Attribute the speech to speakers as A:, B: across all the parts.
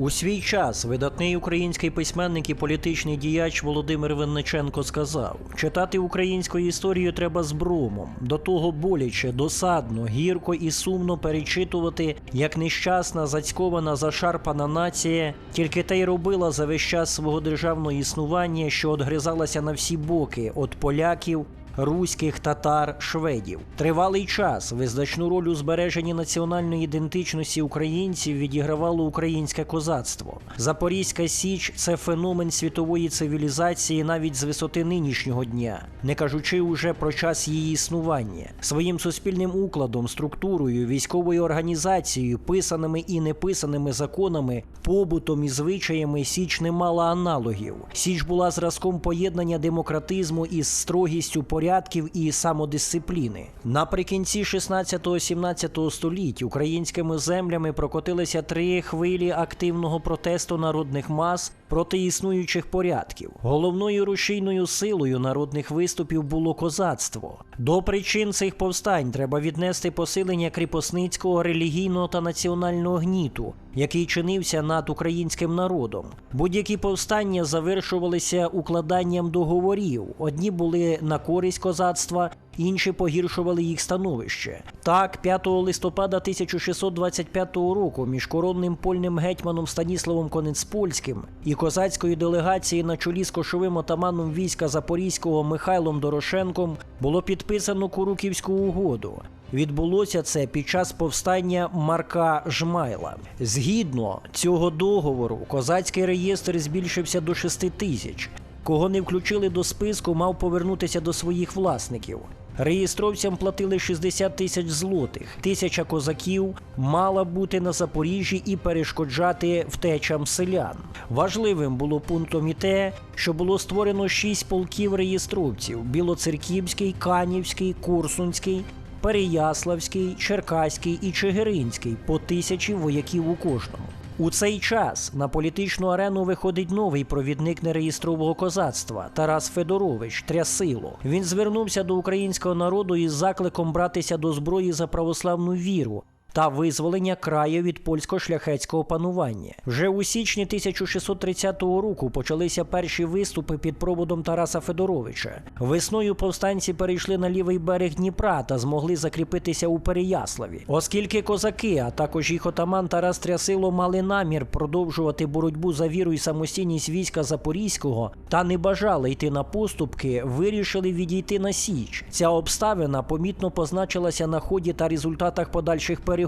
A: У свій час видатний український письменник і політичний діяч Володимир Винниченко сказав: читати українську історію треба з бромом, до того боляче, досадно, гірко і сумно перечитувати, як нещасна, зацькована, зашарпана нація тільки те й робила за весь час свого державного існування, що одгризалася на всі боки від поляків руських татар, шведів. Тривалий час визначну роль у збереженні національної ідентичності українців відігравало українське козацтво. Запорізька Січ це феномен світової цивілізації навіть з висоти нинішнього дня, не кажучи уже про час її існування. Своїм суспільним укладом, структурою, військовою організацією, писаними і неписаними законами, побутом і звичаями Січ не мала аналогів. Січ була зразком поєднання демократизму із строгістю порядків і самодисципліни. Наприкінці 16-17 століть українськими землями прокотилися три хвилі активного протесту народних мас проти існуючих порядків. Головною рушійною силою народних виступів було козацтво. До причин цих повстань треба віднести посилення кріпосницького релігійного та національного гніту, який чинився над українським народом. Будь-які повстання завершувалися укладанням договорів. Одні були на користь козацтва, інші погіршували їх становище. Так, 5 листопада 1625 року між коронним польним гетьманом Станіславом Конецпольським і козацькою делегацією на чолі з кошовим отаманом війська Запорізького Михайлом Дорошенком було підписано Куруківську угоду. Відбулося це під час повстання Марка Жмайла. Згідно цього договору, козацький реєстр збільшився до 6 тисяч. Кого не включили до списку, мав повернутися до своїх власників. Реєстровцям платили 60 тисяч злотих. Тисяча козаків мала бути на Запоріжжі і перешкоджати втечам селян. Важливим було пунктом і те, що було створено шість полків реєстровців: Білоцерківський, Канівський, Курсунський, Переяславський, Черкаський і Чигиринський по тисячі вояків у кожному. У цей час на політичну арену виходить новий провідник нереєстрового козацтва Тарас Федорович Трясило. Він звернувся до українського народу із закликом братися до зброї за православну віру. Та визволення краю від польсько-шляхетського панування вже у січні 1630 року почалися перші виступи під проводом Тараса Федоровича. Весною повстанці перейшли на лівий берег Дніпра та змогли закріпитися у Переяславі, оскільки козаки, а також їх отаман Тарас Трясило мали намір продовжувати боротьбу за віру і самостійність війська Запорізького та не бажали йти на поступки, вирішили відійти на Січ. Ця обставина помітно позначилася на ході та результатах подальших переговорів.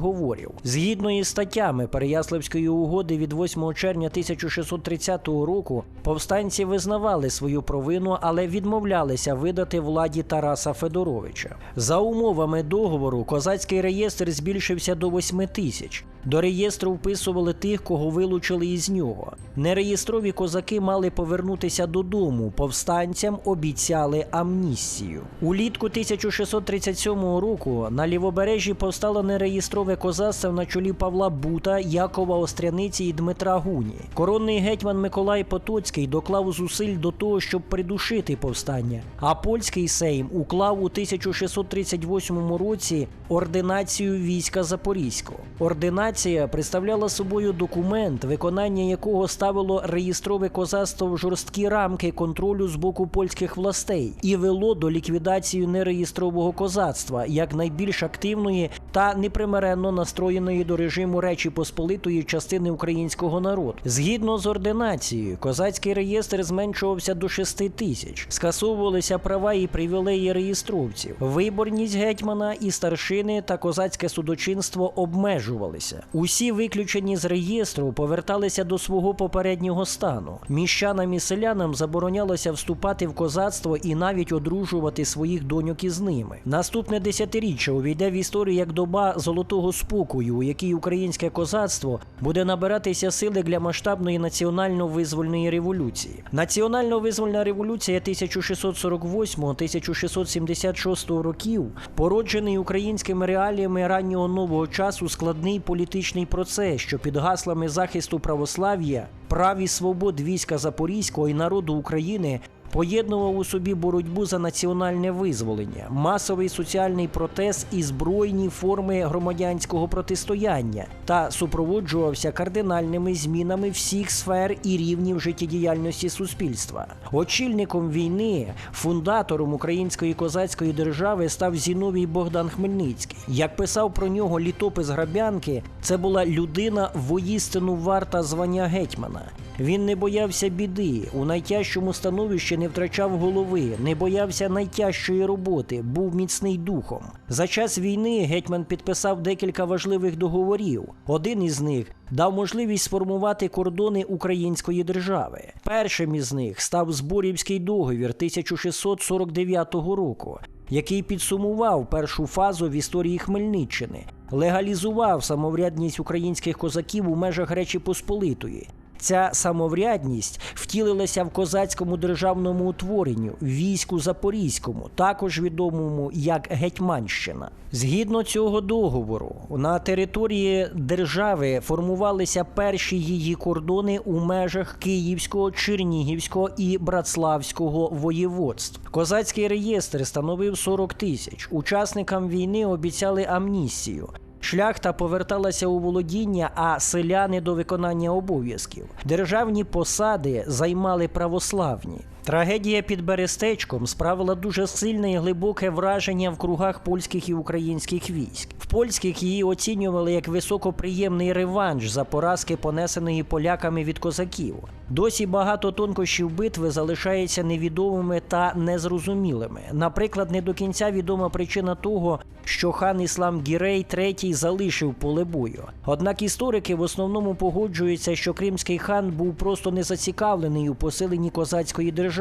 A: Згідно із статтями Переяславської угоди від 8 червня 1630 року, повстанці визнавали свою провину, але відмовлялися видати владі Тараса Федоровича. За умовами договору, козацький реєстр збільшився до 8 тисяч. До реєстру вписували тих, кого вилучили із нього. Нереєстрові козаки мали повернутися додому. Повстанцям обіцяли амністію. Улітку 1637 року на лівобережжі повстало нереєстрове козацтво на чолі Павла Бута, Якова Остряниці і Дмитра Гуні. Коронний гетьман Миколай Потоцький доклав зусиль до того, щоб придушити повстання. А польський сейм уклав у 1638 році ординацію війська Запорізького. Ординація представляла собою документ, виконання якого ставило реєстрове козацтво в жорсткі рамки контролю з боку польських властей і вело до ліквідації нереєстрового козацтва як найбільш активної та непримиренно настроєної до режиму Речі Посполитої частини українського народу. Згідно з ординацією, козацький реєстр зменшувався до 6 тисяч, скасовувалися права і привілеї реєстровців, виборність гетьмана і старшини та козацьке судочинство обмежувалися. Усі виключені з реєстру поверталися до свого попереднього стану. Міщанам і селянам заборонялося вступати в козацтво і навіть одружувати своїх доньок із ними. Наступне десятиріччя увійде в історію як доба золотого спокою, у якій українське козацтво буде набиратися сили для масштабної національно-визвольної революції. Національно-визвольна революція 1648-1676 років, породжений українськими реаліями раннього нового часу складний політичний процес, що під гаслами захисту православ'я, прав і свобод війська Запорізького і народу України поєднував у собі боротьбу за національне визволення, масовий соціальний протест і збройні форми громадянського протистояння та супроводжувався кардинальними змінами всіх сфер і рівнів життєдіяльності суспільства. Очільником війни, фундатором української козацької держави став Зіновій Богдан Хмельницький. Як писав про нього літопис Грабянки, це була людина воїстину варта звання гетьмана. Він не боявся біди, у найтяжчому становищі не втрачав голови, не боявся найтяжчої роботи, був міцний духом. За час війни гетьман підписав декілька важливих договорів. Один із них дав можливість сформувати кордони української держави. Першим із них став Зборівський договір 1649 року, який підсумував першу фазу в історії Хмельниччини, легалізував самоврядність українських козаків у межах Речі Посполитої. Ця самоврядність втілилася в козацькому державному утворенню, війську Запорізькому, також відомому як Гетьманщина. Згідно цього договору, на території держави формувалися перші її кордони у межах Київського, Чернігівського і Братславського воєводств. Козацький реєстр становив 40 тисяч. Учасникам війни обіцяли амністію. Шляхта поверталася у володіння, а селяни до виконання обов'язків. Державні посади займали православні. Трагедія під Берестечком справила дуже сильне і глибоке враження в кругах польських і українських військ. В польських її оцінювали як високоприємний реванш за поразки, понесеної поляками від козаків. Досі багато тонкощів битви залишаються невідомими та незрозумілими. Наприклад, не до кінця відома причина того, що хан Іслам Гірей III залишив поле бою. Однак історики в основному погоджуються, що кримський хан був просто не зацікавлений у посиленні козацької держави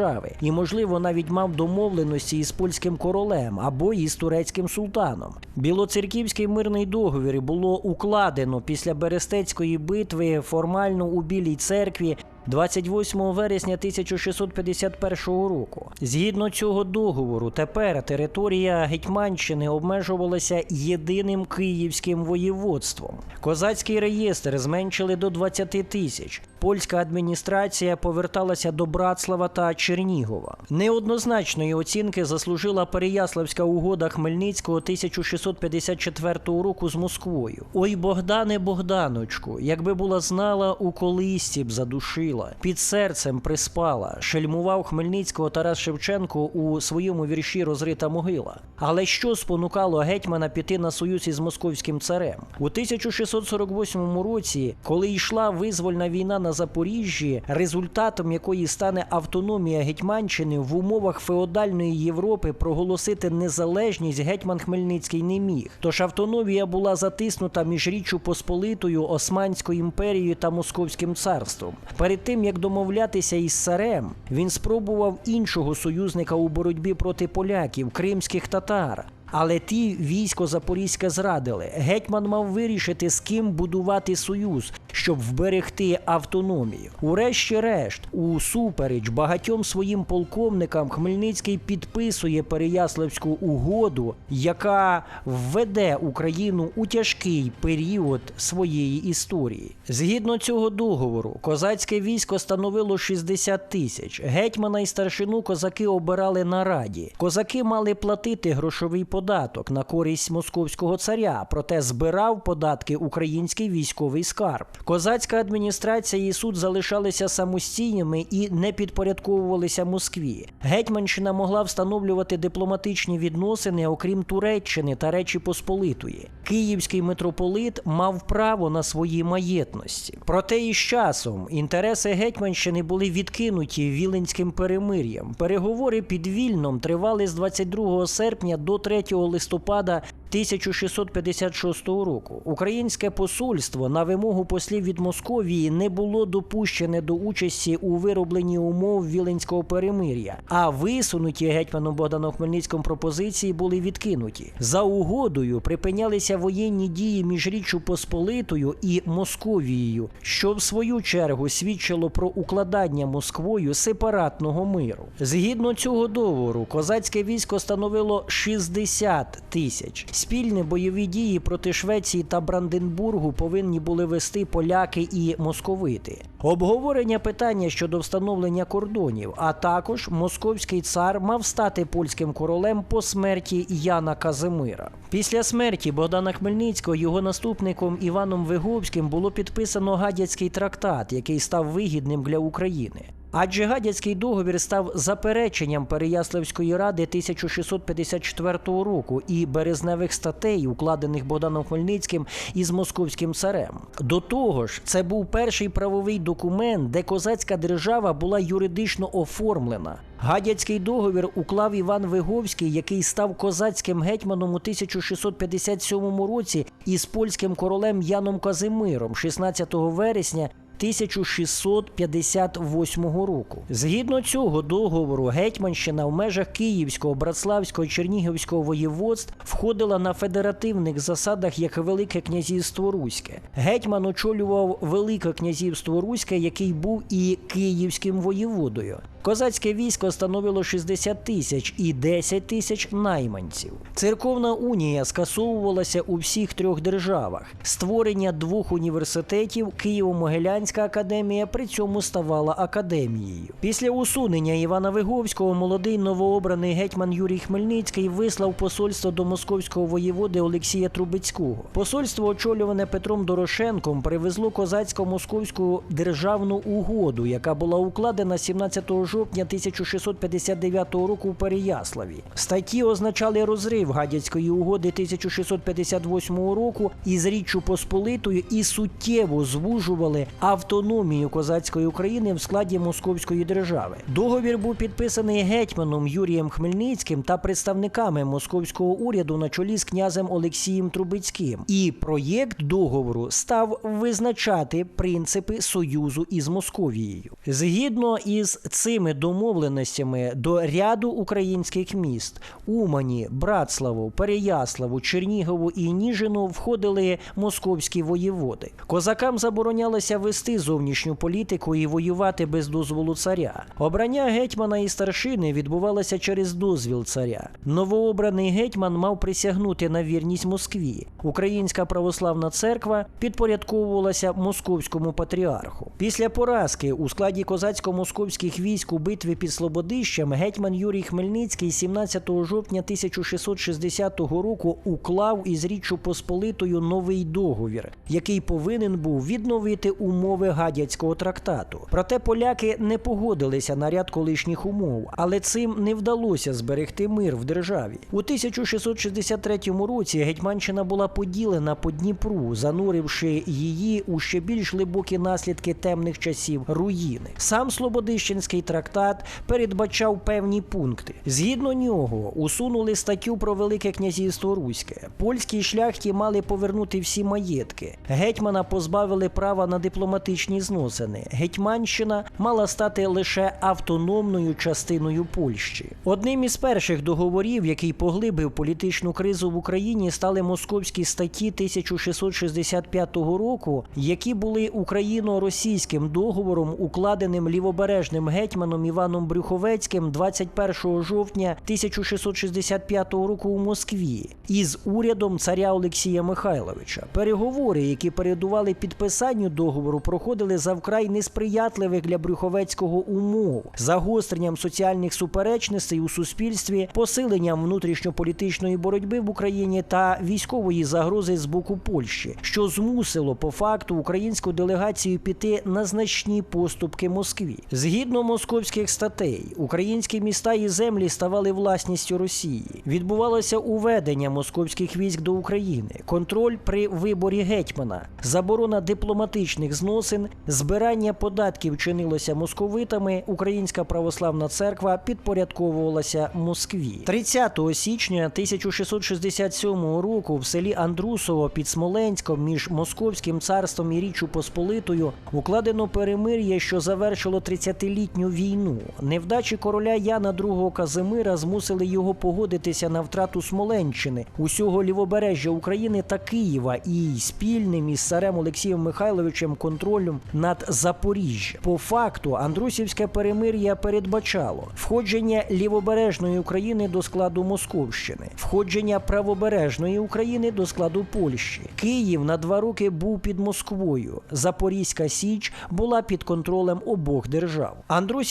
A: і, можливо, навіть мав домовленості із польським королем або із турецьким султаном. Білоцерківський мирний договір було укладено після Берестецької битви формально у Білій церкві 28 вересня 1651 року. Згідно цього договору, тепер територія Гетьманщини обмежувалася єдиним київським воєводством. Козацький реєстр зменшили до 20 тисяч. Польська адміністрація поверталася до Братслава та Чернігова. Неоднозначної оцінки заслужила Переяславська угода Хмельницького 1654 року з Москвою. Ой, Богдане Богданочку, якби була знала, у колисці б задушила, під серцем приспала, шельмував Хмельницького Тарас Шевченко у своєму вірші Розрита могила. Але що спонукало гетьмана піти на союз із московським царем? У 1648 році, коли йшла визвольна війна на Запоріжжі, результатом якої стане автономія Гетьманщини в умовах феодальної Європи проголосити незалежність гетьман Хмельницький не міг. Тож автономія була затиснута між Річчю Посполитою, Османською імперією та Московським царством. Перед тим як домовлятися із царем, він спробував іншого союзника у боротьбі проти поляків, кримських татар. Але ті військо Запорізьке зрадили. Гетьман мав вирішити, з ким будувати союз, щоб вберегти автономію. Урешті-решт, усупереч багатьом своїм полковникам, Хмельницький підписує Переяславську угоду, яка введе Україну у тяжкий період своєї історії. Згідно цього договору, козацьке військо становило 60 тисяч. Гетьмана і старшину козаки обирали на раді. Козаки мали платити грошовий податок податок на користь московського царя, проте збирав податки український військовий скарб. Козацька адміністрація і суд залишалися самостійними і не підпорядковувалися Москві. Гетьманщина могла встановлювати дипломатичні відносини, окрім Туреччини та Речі Посполитої. Київський митрополит мав право на свої маєтності. Проте із часом інтереси Гетьманщини були відкинуті Віленським перемир'ям. Переговори під Вільном тривали з 22 серпня до 3 листопада 1656 року. Українське посольство на вимогу послів від Московії не було допущене до участі у виробленні умов Віленського перемир'я, а висунуті гетьманом Богданом Хмельницьким пропозиції були відкинуті. За угодою припинялися воєнні дії між Річчю Посполитою і Московією, що в свою чергу свідчило про укладання Москвою сепаратного миру. Згідно цього договору, козацьке військо становило 60 тисяч. Спільні бойові дії проти Швеції та Бранденбургу повинні були вести поляки і московити. Обговорення питання щодо встановлення кордонів, а також московський цар мав стати польським королем по смерті Яна Казимира. Після смерті Богдана Хмельницького його наступником Іваном Виговським було підписано гадяцький трактат, який став вигідним для України. Адже гадяцький договір став запереченням Переяславської ради 1654 року і березневих статей, укладених Богданом Хмельницьким із московським царем. До того ж, це був перший правовий документ, де козацька держава була юридично оформлена. Гадяцький договір уклав Іван Виговський, який став козацьким гетьманом у 1657 році із польським королем Яном Казимиром 16 вересня 1658 року. Згідно цього договору, Гетьманщина в межах Київського, Братславського, Чернігівського воєводств входила на федеративних засадах як Велике князівство Руське. Гетьман очолював Велике князівство Руське, який був і київським воєводою. Козацьке військо становило 60 тисяч і 10 тисяч найманців. Церковна унія скасовувалася у всіх трьох державах. Створення двох університетів Києво-Могилянська академія при цьому ставала академією. Після усунення Івана Виговського молодий новообраний гетьман Юрій Хмельницький вислав посольство до московського воєводи Олексія Трубецького. Посольство, очолюване Петром Дорошенком, привезло козацько-московську державну угоду, яка була укладена 17 жовтня 1659 року в Переяславі. Статті означали розрив гадяцької угоди 1658 року із Річчю Посполитою і суттєво звужували автономію козацької України в складі Московської держави. Договір був підписаний гетьманом Юрієм Хмельницьким та представниками московського уряду на чолі з князем Олексієм Трубецьким. І проєкт договору став визначати принципи союзу із Московією. Згідно із цими домовленостями до ряду українських міст Умані, Братславу, Переяславу, Чернігову і Ніжину входили московські воєводи. Козакам заборонялося вести зовнішню політику і воювати без дозволу царя. Обрання гетьмана і старшини відбувалося через дозвіл царя. Новообраний гетьман мав присягнути на вірність Москві. Українська православна церква підпорядковувалася московському патріарху. Після поразки у складі козацько-московських військ у битві під Слободищем гетьман Юрій Хмельницький 17 жовтня 1660 року уклав із Річчю Посполитою новий договір, який повинен був відновити умови гадяцького трактату. Проте поляки не погодилися на ряд колишніх умов, але цим не вдалося зберегти мир в державі. У 1663 році Гетьманщина була поділена по Дніпру, зануривши її у ще більш глибокі наслідки темних часів руїни. Сам Слободищенський трактат передбачав певні пункти. Згідно нього, усунули статтю про Велике князівство Руське. Польські шляхті мали повернути всі маєтки. Гетьмана позбавили права на дипломатичні зносини. Гетьманщина мала стати лише автономною частиною Польщі. Одним із перших договорів, який поглибив політичну кризу в Україні, стали московські статті 1665 року, які були україно-російським договором, укладеним лівобережним гетьманом Іваном Брюховецьким 21 жовтня 1665 року у Москві із урядом царя Олексія Михайловича. Переговори, які передували підписанню договору, проходили за вкрай несприятливих для Брюховецького умов, загостренням соціальних суперечностей у суспільстві, посиленням внутрішньополітичної боротьби в Україні та військової загрози з боку Польщі, що змусило по факту українську делегацію піти на значні поступки Москві. Згідно московських статей, українські міста і землі ставали власністю Росії. Відбувалося уведення московських військ до України, контроль при виборі гетьмана, заборона дипломатичних зносин, збирання податків чинилося московитами. Українська православна церква підпорядковувалася Москві. 30 січня 1667 року в селі Андрусово під Смоленськом між Московським царством і Річчю Посполитою укладено перемир'я, що завершило 30-літню війну. Невдачі короля Яна II Казимира змусили його погодитися на втрату Смоленщини, усього лівобережжя України та Києва і спільним із царем Олексієм Михайловичем контролем над Запоріжжям. По факту Андрусівське перемир'я передбачало входження лівобережної України до складу Московщини, входження правобережної України до складу Польщі. Київ на два роки був під Москвою. Запорізька Січ була під контролем обох держав.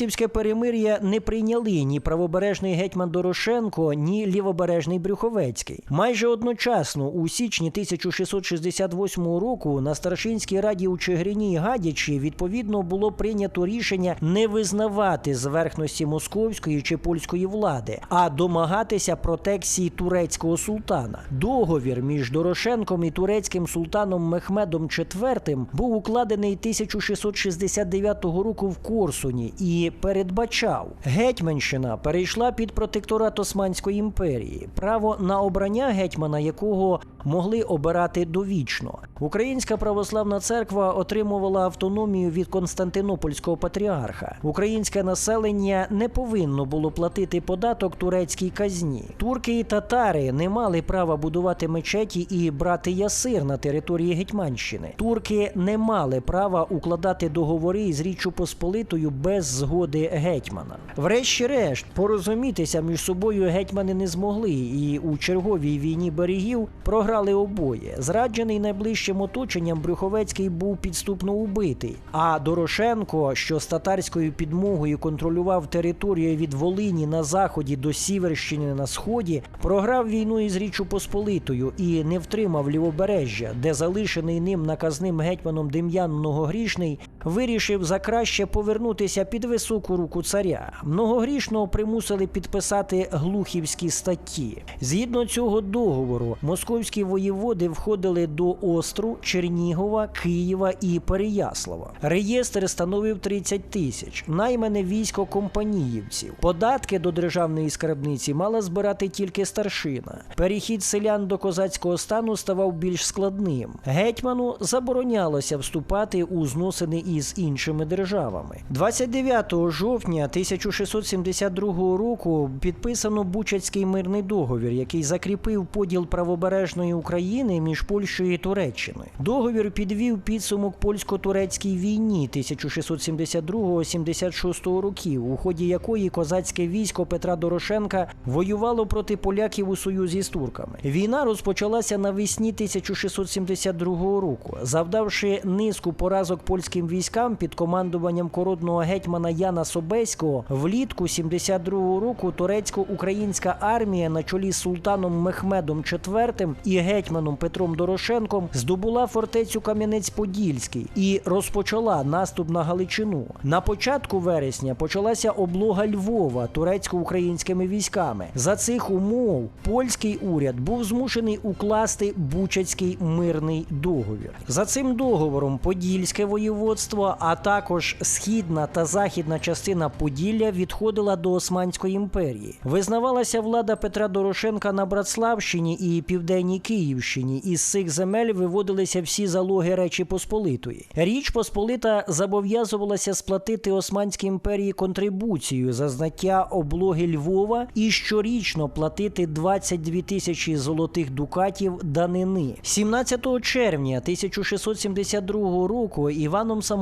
A: Андрусівське перемир'я не прийняли ні правобережний гетьман Дорошенко, ні лівобережний Брюховецький. Майже одночасно у січні 1668 року на старшинській раді у Чигирині і Гадячі відповідно було прийнято рішення не визнавати зверхності московської чи польської влади, а домагатися протекції турецького султана. Договір між Дорошенком і турецьким султаном Мехмедом IV був укладений 1669 року в Корсуні і передбачав, гетьманщина перейшла під протекторат Османської імперії, право на обрання гетьмана якого могли обирати довічно. Українська православна церква отримувала автономію від Константинопольського патріарха. Українське населення не повинно було платити податок турецькій казні. Турки і татари не мали права будувати мечеті і брати ясир на території Гетьманщини. Турки не мали права укладати договори із Річчю Посполитою без згоди гетьмана. Врешті-решт, порозумітися між собою гетьмани не змогли, і у черговій війні берегів програли обоє. Зраджений найближчим оточенням Брюховецький був підступно убитий. А Дорошенко, що з татарською підмогою контролював територію від Волині на заході до Сіверщини на сході, програв війну із Річчю Посполитою і не втримав лівобережжя, де залишений ним наказним гетьманом Дем'ян Многогрішний вирішив за краще повернутися під високу руку царя. Многогрішного примусили підписати глухівські статті. Згідно цього договору, московські воєводи входили до Остру, Чернігова, Києва і Переяслава. Реєстр становив 30 тисяч, наймане військо компаніївців. Податки до державної скарбниці мала збирати тільки старшина. Перехід селян до козацького стану ставав більш складним. Гетьману заборонялося вступати у зносини із іншими державами. 29 жовтня 1672 року підписано Бучацький мирний договір, який закріпив поділ правобережної України між Польщею і Туреччиною. Договір підвів підсумок польсько-турецькій війні 1662-76 років, у ході якої козацьке військо Петра Дорошенка воювало проти поляків у союзі з турками. Війна розпочалася навесні 1672 року, завдавши низку поразок польським військам під командуванням кородного гетьмана Яна Собеського. Влітку 72 року турецько-українська армія на чолі з султаном Мехмедом IV і гетьманом Петром Дорошенком здобула фортецю Кам'янець-Подільський і розпочала наступ на Галичину. На початку вересня почалася облога Львова турецько-українськими військами. За цих умов польський уряд був змушений укласти Бучацький мирний договір. За цим договором Подільське воєводство, а також східна та західна частина Поділля відходила до Османської імперії. Визнавалася влада Петра Дорошенка на Братславщині і південній Київщині. Із цих земель виводилися всі залоги Речі Посполитої. Річ Посполита зобов'язувалася сплатити Османській імперії контрибуцію за знаття облоги Львова і щорічно платити 22 тисячі золотих дукатів данини. 17 червня 1672 року Іваном Самойловичем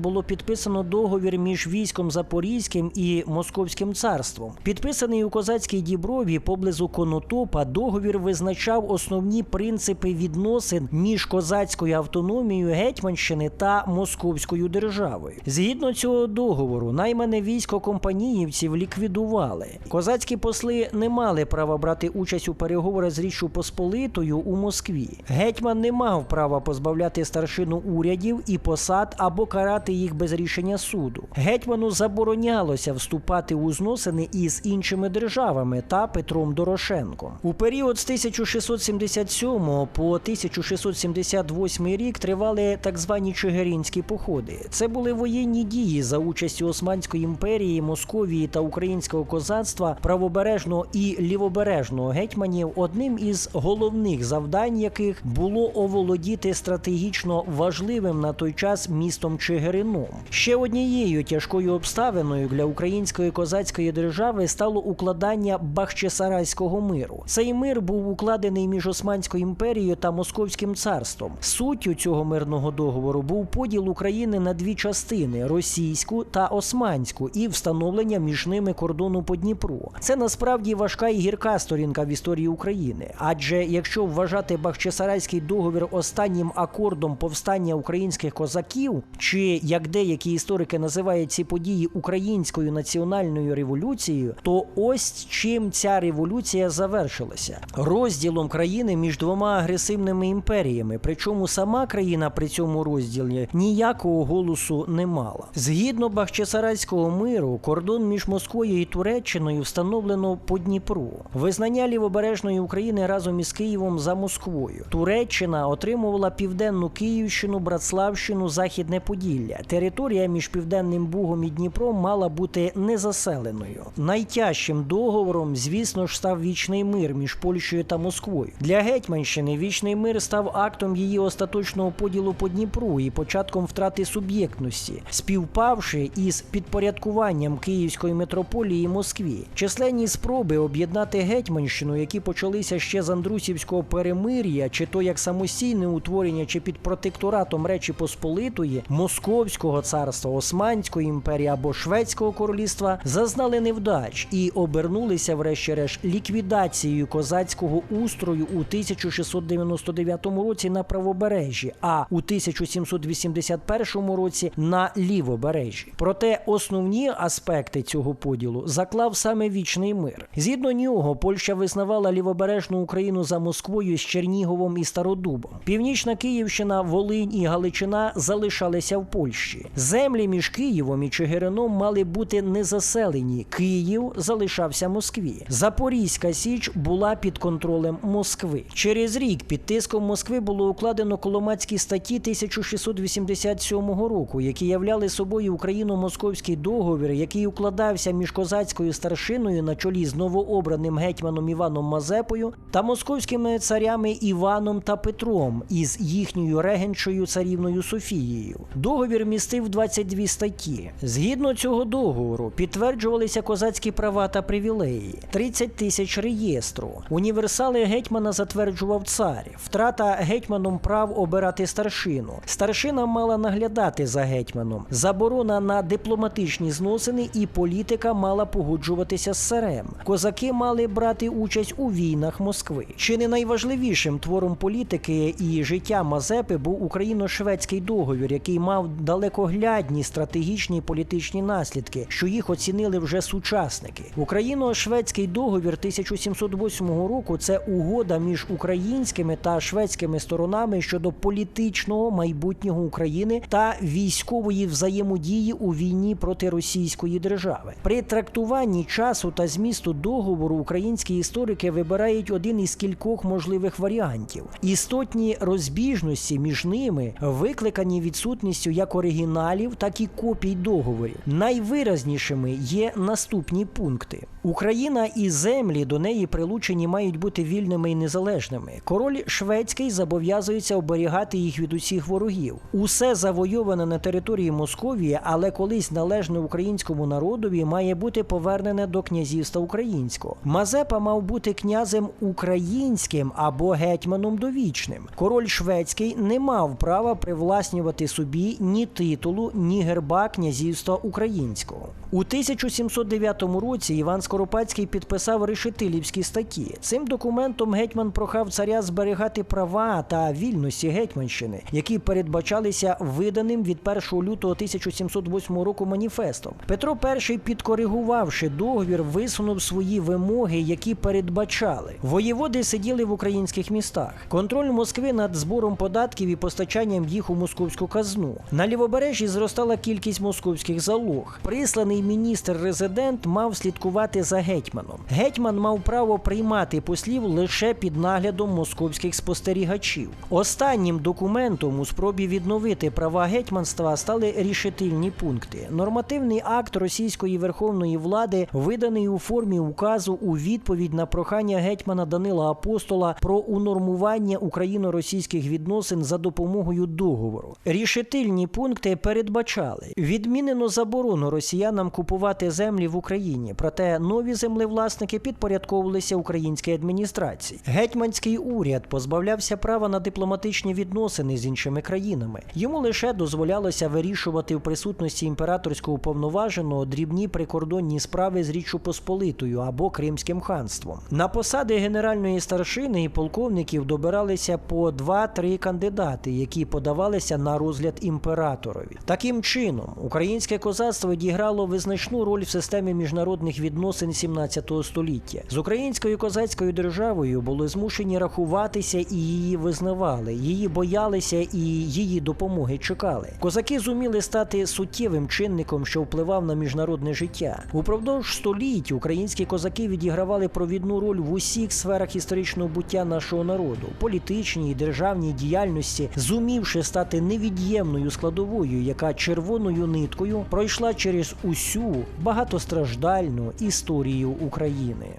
A: було підписано договір між військом Запорізьким і Московським царством. Підписаний у козацькій діброві поблизу Конотопа, договір визначав основні принципи відносин між козацькою автономією Гетьманщини та Московською державою. Згідно цього договору, наймане військо компаніївців ліквідували. Козацькі посли не мали права брати участь у переговорах з Річчю Посполитою у Москві. Гетьман не мав права позбавляти старшину урядів і посад або карати їх без рішення суду. Гетьману заборонялося вступати у зносини із іншими державами та Петром Дорошенком. У період з 1677 по 1678 рік тривали так звані Чигиринські походи. Це були воєнні дії за участі Османської імперії, Московії та українського козацтва, правобережного і лівобережного гетьманів. Одним із головних завдань яких було оволодіти стратегічно важливим на той час містом містом Чигирином. Ще однією тяжкою обставиною для української козацької держави стало укладання Бахчисарайського миру. Цей мир був укладений між Османською імперією та Московським царством. Суттю цього мирного договору був поділ України на дві частини російську та османську, і встановлення між ними кордону по Дніпру. Це насправді важка і гірка сторінка в історії України. Адже якщо вважати Бахчисарайський договір останнім акордом повстання українських козаків, чи як деякі історики називають ці події українською національною революцією, то ось чим ця революція завершилася розділом країни між двома агресивними імперіями. Причому сама країна при цьому розділі ніякого голосу не мала. Згідно Бахчисарайського миру, кордон між Москвою і Туреччиною встановлено по Дніпру. Визнання лівобережної України разом із Києвом за Москвою. Туреччина отримувала південну Київщину, Братславщину, Західне Поділля. Територія між Південним Бугом і Дніпром мала бути незаселеною. Найтяжчим договором, звісно ж, став вічний мир між Польщею та Москвою. Для Гетьманщини вічний мир став актом її остаточного поділу по Дніпру і початком втрати суб'єктності, співпавши із підпорядкуванням Київської митрополії Москві. Численні спроби об'єднати Гетьманщину, які почалися ще з Андрусівського перемир'я, чи то як самостійне утворення, чи під протекторатом Речі Посполитої, Московського царства, Османської імперії або Шведського королівства, зазнали невдач і обернулися, врешті-решт, ліквідацією козацького устрою у 1699 році на правобережжі, а у 1781 році на лівобережжі. Проте основні аспекти цього поділу заклав саме вічний мир. Згідно нього, Польща визнавала лівобережну Україну за Москвою з Черніговом і Стародубом. Північна Київщина, Волинь і Галичина залишалися в Польщі. Землі між Києвом і Чигирином мали бути незаселені. Київ залишався Москві. Запорізька Січ була під контролем Москви. Через рік під тиском Москви було укладено Коломацькі статті 1687 року, які являли собою Україно-московський договір, який укладався між козацькою старшиною на чолі з новообраним гетьманом Іваном Мазепою та московськими царями Іваном та Петром із їхньою регенчою царівною Софією. Договір містив 22 статті. Згідно цього договору підтверджувалися козацькі права та привілеї, 30 тисяч реєстру. Універсали гетьмана затверджував цар. Втрата гетьманом прав обирати старшину. Старшина мала наглядати за гетьманом. Заборона на дипломатичні зносини і політика мала погоджуватися з царем. Козаки мали брати участь у війнах Москви. Чи не найважливішим твором політики і життя Мазепи був україно-шведський договір, який мав далекоглядні стратегічні політичні наслідки, що їх оцінили вже сучасники. Україно-шведський договір 1708 року це угода між українськими та шведськими сторонами щодо політичного майбутнього України та військової взаємодії у війні проти Російської держави. При трактуванні часу та змісту договору українські історики вибирають один із кількох можливих варіантів. Істотні розбіжності між ними викликані відсутністю як оригіналів, так і копій договорів. Найвиразнішими є наступні пункти: Україна і землі до неї прилучені мають бути вільними і незалежними. Король шведський зобов'язується оберігати їх від усіх ворогів. Усе завойоване на території Московії, але колись належне українському народові, має бути повернене до князівства українського. Мазепа мав бути князем українським або гетьманом довічним. Король шведський не мав права привласнювати собі ні титулу, ні герба князівства українського. У 1709 році Іван Скоропадський підписав решетилівські статті. Цим документом гетьман прохав царя зберігати права та вільності гетьманщини, які передбачалися виданим від 1 лютого 1708 року маніфестом. Петро І, підкоригувавши договір, висунув свої вимоги, які передбачали. Воєводи сиділи в українських містах. Контроль Москви над збором податків і постачанням їх у московську казну. На лівобережжі зростала кількість московських залог. Присланий міністр-резидент мав слідкувати за гетьманом. Гетьман мав право приймати послів лише під наглядом московських спостерігачів. Останнім документом у спробі відновити права гетьманства стали рішительні пункти. Нормативний акт російської верховної влади, виданий у формі указу у відповідь на прохання гетьмана Данила Апостола про унормування україно-російських відносин за допомогою договору. Рішительні пункти передбачали відмінено заборону росіянам купувати землі в Україні, проте нові землевласники підпорядковувалися українській адміністрації. Гетьманський уряд позбавлявся права на дипломатичні відносини з іншими країнами. Йому лише дозволялося вирішувати в присутності імператорського уповноваженого дрібні прикордонні справи з Річчю Посполитою або Кримським ханством. На посади генеральної старшини і полковників добиралися по 2-3 кандидати, які подавалися на розгляд імператорові. Таким чином, українське козацтво діграло визначну роль в системі міжнародних відносин 17 століття. З українською козацькою державою були змушені рахуватися і її визнавали, її боялися і її допомоги чекали. Козаки зуміли стати суттєвим чинником, що впливав на міжнародне життя. Упродовж століть українські козаки відігравали провідну роль в усіх сферах історичного буття нашого народу, політичній державній діяльності, зумівши стати невід'ємною складовою, яка червоною ниткою пройшла через усю багатостраждальну історію України.